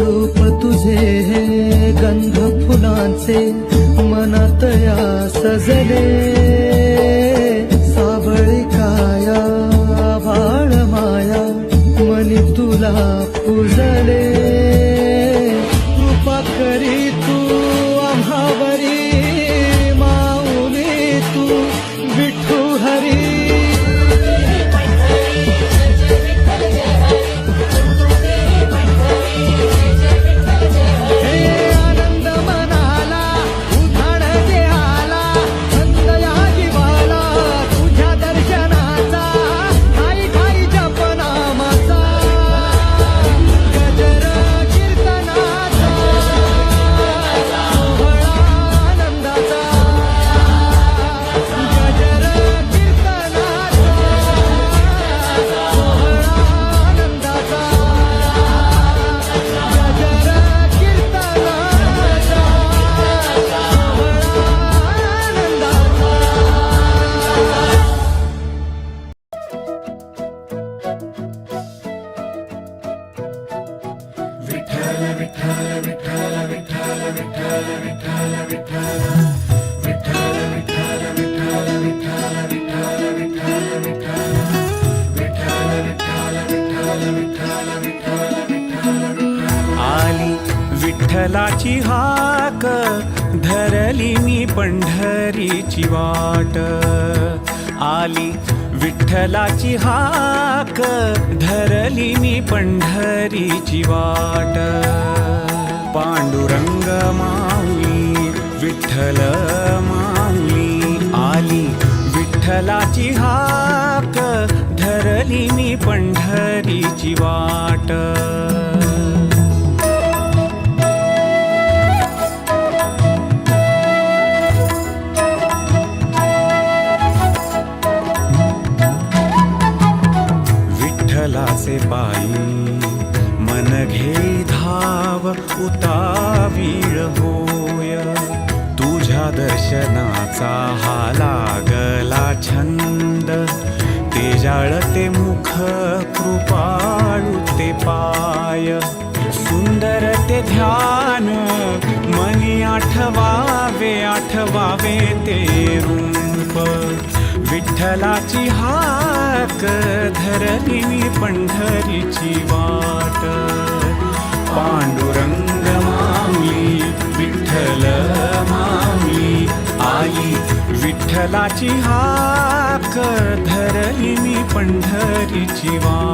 रूप तुझे गंध फुलांचे मनात या सजले. विठ्ठलाची हाक धरली मी पंढरीची वाट. आली विठ्ठलाची हाक धरली मी पंढरीची वाट. पांडुरंग माऊली विठ्ठल माऊली आली विठ्ठलाची हाक धरली मी पंढरीची वाट. असे पायी मन घे धाव उतावीळ होय। तुझ्या दर्शनाचा हा लागला छंद। ते जाळते मुख कृपाळू ते पाय। सुंदर ते ध्यान मनी आठवावे आठवावे ते रूप। विठ्ठलाची हाक धरली मी पंढरीची वाट. पांडुरंग माऊली विठ्ठल माऊली आई विठ्ठलाची हाक धरली मी पंढरीची वाट.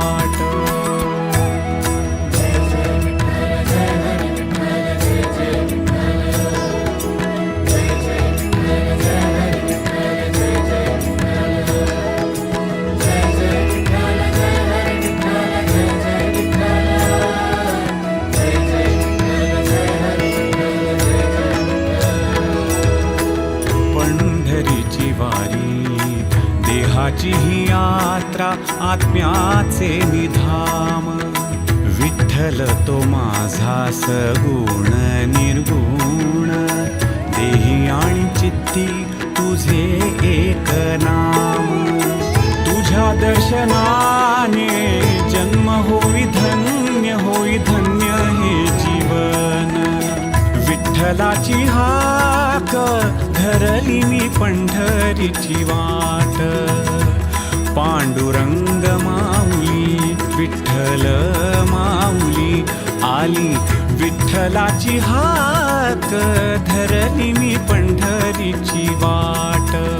देहाची ही यात्रा आत्म्याचे निधाम. विठ्ठल तो माझा सगुण निर्गुण. देही आणि चित्ती तुझे एक नाम. तुझ्या दर्शनाने जन्म होई धन्य होई धन्य हे जीवन. विठ्ठलाची हाक धरली मी पंढरीची वाट. पांडुरंग माऊली विठ्ठल माऊली आली विठ्ठलाची हाक धरली मी पंढरीची वाट.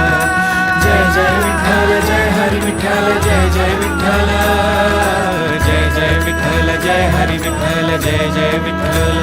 विठ्ठल जय हरी विठ्ठल जय जय विठ्ठल.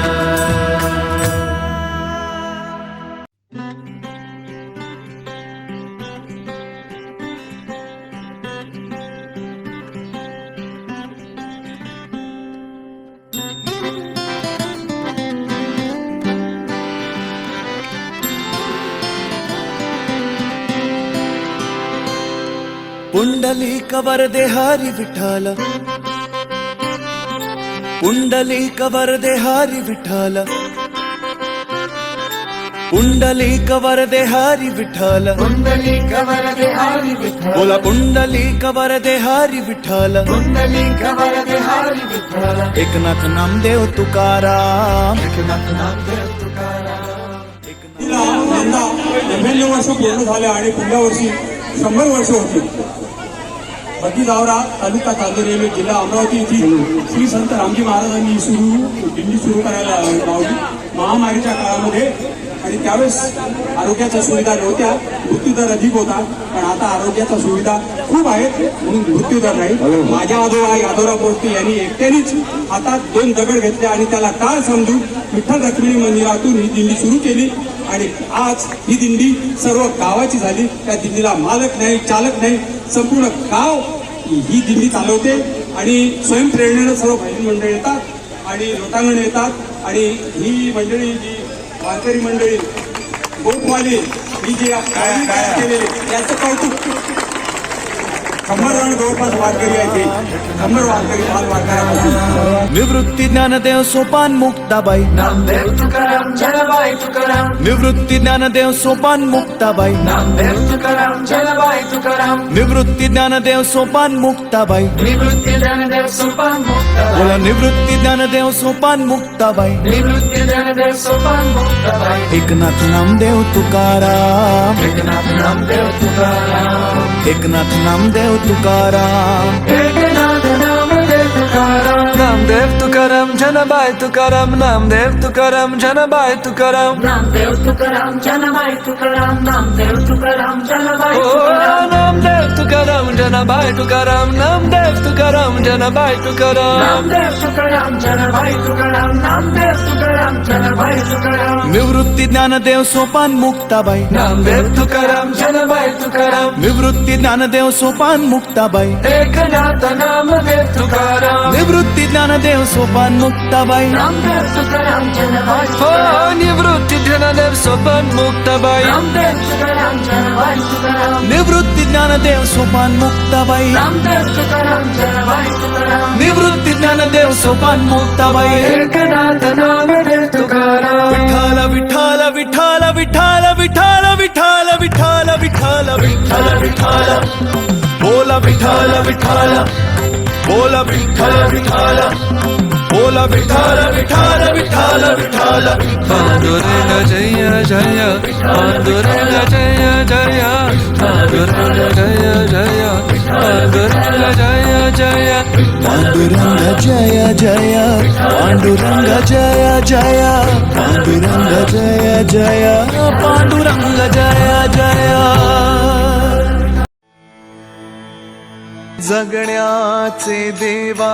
कवर दे हरी विठ्ठल. पुंडलिक वरदे हरी विठ्ठल पुंडलिक वरदे हरी विठ्ठल कुंडलिक वरदे हरी विठ्ठल बोला पुंडलिक वरदे हरी विठ्ठल कुंडलिक वरदे हरी विठ्ठल एकनाथ नामदेव तुकाराम एकनाथ नामदेव तुकाराम तिला यंदा नव्याण्णव वर्ष पूर्ण झाले आणि पुढल्या वर्षी शंभर वर्ष होतील बत्तीसावरा तालुका चांदूर रेल्वे जिल्हा अमरावती येथील श्री संत रामजी महाराजांनी सुरू दिंडी सुरू करायला लावली महामारीच्या काळामध्ये आणि त्यावेळेस आरोग्याच्या सुविधा नव्हत्या मृत्यूदर अधिक होता पण आता आरोग्याच्या सुविधा खूप आहेत म्हणून मृत्यूदर नाही. माझ्या आजोबा यादवराव पोस्ते यांनी एकट्यानेच हातात दोन दगड घेतले आणि त्याला काळ समजून विठ्ठल रक्मिणी मंदिरातून ही दिंडी सुरू केली. आणि आज ही दिंडी सर्व गावाची झाली. त्या दिंडीला मालक नाही चालक नाही संपूर्ण गाव ही दिंडी चालवते आणि स्वयंप्रेरणेनं सर्व बहिणी मंडळी येतात आणि लोटांगण येतात आणि ही मंडळी जी वारकरी मंडळी गोपवाली ही जी केलेली याचं कौतुक जवळपास वारकरी वारकरी वारकऱ्यापासून निवृत्ती ज्ञानदेव सोपान मुक्ताबाई। नामदेव तुकाराम जनाबाई तुकाराम। निवृत्ती ज्ञानदेव सोपान मुक्ताबाई। नामदेव तुकाराम जनाबाई तुकाराम। निवृत्ती ज्ञानदेव सोपान मुक्ताबाई। निवृत्ती ज्ञानदेव सोपान मुक्ताबाई। बोला निवृत्ती ज्ञानदेव सोपान मुक्ताबाई। निवृत्ती ज्ञानदेव सोपान मुक्ताबाई। एकनाथ नामदेव तुकाराम। एकनाथ नामदेव तुकाराम। एकनाथ नामदेव तुकाराम. नामदेव तुकाराम. नामदेव तुकाराम जनाबाई तुकाराम नामदेव तुकाराम जनाबाई तुकाराम नामदेव तुकाराम जनाबाई तुकाराम नामदेव तुकाराम जनाबाई ओ तुकाराम नामदेव तुकाराम जनाबाई तुकाराम नामदेव तुकाराम जनाबाई तुकाराम नामदेव तुकाराम जनाबाई तुकाराम नामदेव तुकाराम जनाबाई तुकाराम निवृत्ती ज्ञानदेव सोपान मुक्ताबाई नामदेव तुकाराम जनाबाई तुकाराम निवृत्ती ज्ञानदेव सोपान मुक्ताबाई एकनाथ नामदेव तुकाराम निवृत्ती ज्ञानदेव सोपान मुक्ताबाई नामदेव तुकाराम जनाबाई हो निवृत्ती ज्ञानदेव सोपान मुक्ताबाई तुकाराम जनाबाई तुकाराम निवृत्ती ज्ञानदेव सोपान मुक्ताबाई तुकाराम जनाबाई तुकाराम निवृत्ती ज्ञानदेव सोपान मुक्ताबाई एकनाथ नामदेव तुकाराम विठाल विठाल विठाल विठाल विठाल विठाल विठाल विठाल विठाल विठाल बोला विठाल विठाल बोला विठाल विठाल विठाल विठाल विठाल विठाल पांडुरंग जय जय। पांडुरंग जय जय। पांडुरंग जय जय। पांडुरंग जय जय। पांडुरंग जय जय। पांडुरंग जय जय। पांडुरंग जय जय। पांडुरंग जय जय। जगण्याचे देवा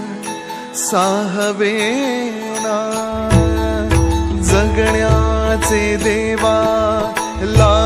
साहवेना जगण्याचे देवा ला